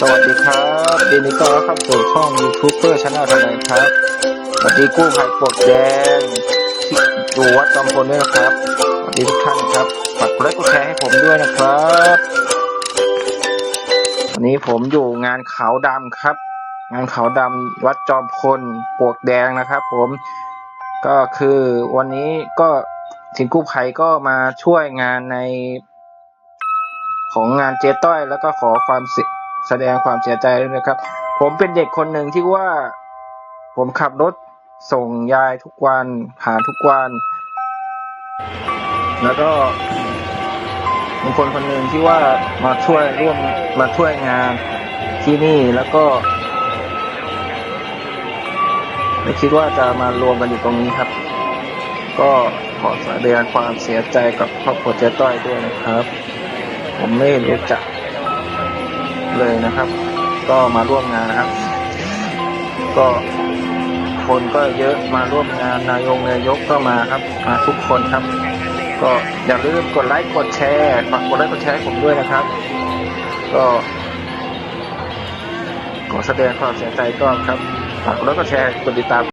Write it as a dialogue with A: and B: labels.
A: สวัสดีครับยินดีต้อนรับเข้าสู่ช่องยูทูบเบอร์ชาแนลทนายครับสวัสดีกู้ภัยปลวกแดงที่วัดจอมพลด้วยนะครับสวัสดีทุกท่านครับฝากกดไลค์กดแชร์ให้ผมด้วยนะครับวันนี้ผมอยู่งานขาวดำครับ งานขาวดำวัดจอมพลปลวกแดงนะครับ ผมก็คือวันนี้ก็ทีมกู้ภัยก็มาช่วยงานในของงานเจต้อย แล้วก็ขอความเสีย แสดงความเสียใจด้วยนะครับ ผมเป็นเด็กคนหนึ่งที่ว่า ผมขับรถส่งยายทุกวันหานทุกวัน แล้วก็เป็นคนคนหนึ่งที่ว่ามาช่วยร่วมมาช่วยงานที่นี่แล้วก็ไม่คิดว่าจะมารวมกันอยู่ตรงนี้ครับ ก็ขอแสดงความเสียใจกับครอบครัวเจ๊ต้อยด้วยนะครับ ผมไม่รู้จัก เลยนะครับ ก็มาร่วมงานนะครับ ก็คนก็เยอะมาร่วมงานนายงนายกก็มาครับมาทุกคนครับ ก็อย่าลืมกดไลค์กดแชร์ฝากกดไลค์กดแชร์ให้ผมด้วยนะครับ ก็ขอแสดงความเสียใจก็ครับฝากกดไลค์กดแชร์กดติดตาม